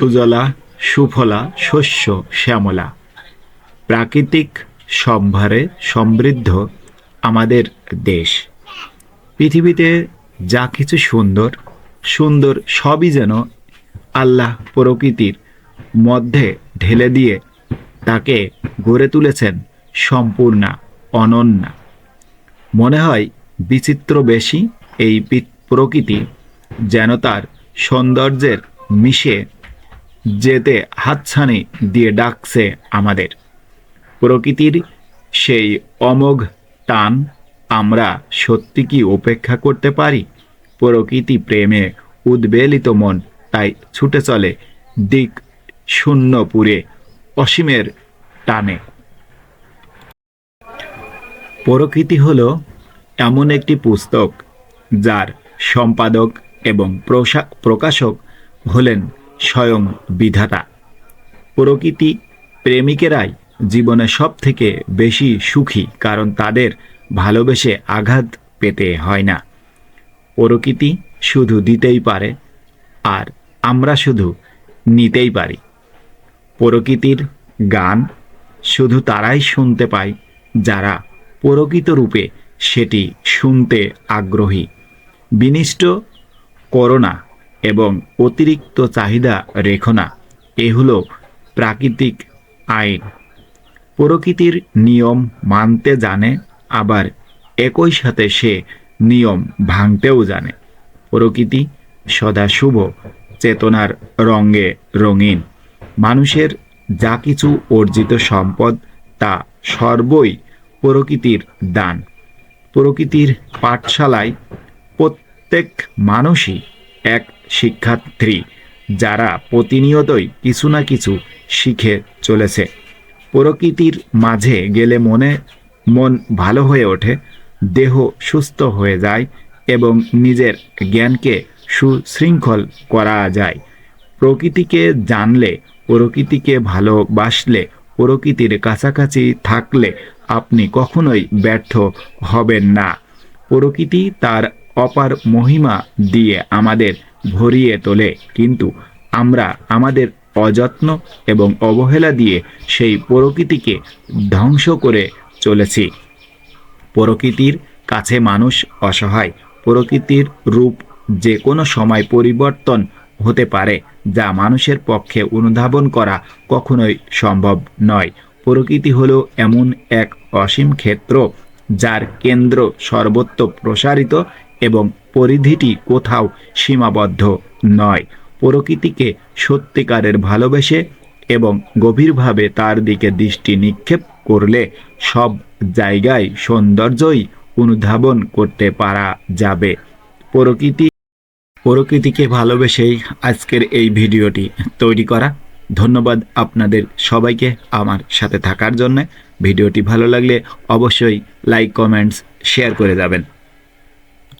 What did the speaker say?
সুজলা, সুফলা, শস্য, শ্যামলা। প্রাকৃতিক সম্ভারে সমৃদ্ধ আমাদের দেশ। পৃথিবীতে যা কিছু সুন্দর সুন্দর সবই যেন আল্লাহ প্রকৃতির মধ্যে ঢেলে দিয়ে তাকে গড়ে তুলেছেন সম্পূর্ণা অনন্যা। মনে হয় বিচিত্র বেশি এই প্রকৃতি যেন তার সৌন্দর্যের মিশে যেতে হাতছানি দিয়ে ডাকছে আমাদের। প্রকৃতির সেই অমোঘ টান আমরা সত্যি কি উপেক্ষা করতে পারি? প্রকৃতি প্রেমে উদ্বেলিত মন, তাই ছুটে চলে দিক শূন্যপুরে অসীমের টানে। প্রকৃতি হল এমন একটি পুস্তক, যার সম্পাদক এবং প্রসা- প্রকাশক হলেন স্বয়ং বিধাতা। প্রকৃতি প্রেমিকেরাই জীবনে সব থেকে বেশি সুখী, কারণ তাদের ভালোবেসে আঘাত পেতে হয় না। প্রকৃতি শুধু দিতেই পারে, আর আমরা শুধু নিতেই পারি। প্রকৃতির গান শুধু তারাই শুনতে পায়, যারা প্রকৃত রূপে সেটি শুনতে আগ্রহী। বিনিষ্ট করোনা এবং অতিরিক্ত চাহিদা রেখো না। এ হলো প্রাকৃতিক আইন। প্রকৃতির নিয়ম মানতে জানে, আবার একই সাথে সে নিয়ম ভাঙতেও জানে। প্রকৃতি সদা শুভ, চেতনার রঙে রঙিন। মানুষের যা কিছু অর্জিত সম্পদ, তা সর্বই প্রকৃতির দান। প্রকৃতির পাঠশালায় প্রত্যেক মানুষই এক শিক্ষার্থী, যারা প্রতিনিয়তই কিছু না কিছু শিখে চলেছে। প্রকৃতির মাঝে গেলে মনে, মন ভালো হয়ে ওঠে, দেহ সুস্থ হয়ে যায় এবং নিজের জ্ঞানকে সুশৃঙ্খল করা যায়। প্রকৃতিকে জানলে, প্রকৃতিকে ভালোবাসলে, প্রকৃতির কাছাকাছি থাকলে আপনি কখনোই ব্যর্থ হবেন না। প্রকৃতি তার অপার মহিমা দিয়ে আমাদের ভরিয়ে তোলে। কিন্তু আমরা আমাদের অযত্ন এবং অবহেলা দিয়ে সেই প্রকৃতিকে ধ্বংস করে চলেছি। প্রকৃতির কাছে মানুষ অসহায়। প্রকৃতির রূপ যে কোনো সময় পরিবর্তন হতে পারে, যা মানুষের পক্ষে অনুধাবন করা কখনোই সম্ভব নয়। প্রকৃতি হলো এমন এক অসীম ক্ষেত্র, যার কেন্দ্র সর্বত্র প্রসারিত এবং পরিধিটি কোথাও সীমাবদ্ধ নয়। প্রকৃতিকে সত্যিকারের ভালোবেসে এবং গভীরভাবে তার দিকে দৃষ্টি নিক্ষেপ করলে সব জায়গায় সৌন্দর্যই অনুধাবন করতে পারা যাবে। প্রকৃতি প্রকৃতিকে ভালোবেসেই আজকের এই ভিডিওটি তৈরি করা। ধন্যবাদ আপনাদের সবাইকে আমার সাথে থাকার জন্য। ভিডিওটি ভালো লাগলে অবশ্যই লাইক, কমেন্টস, শেয়ার করে যাবেন।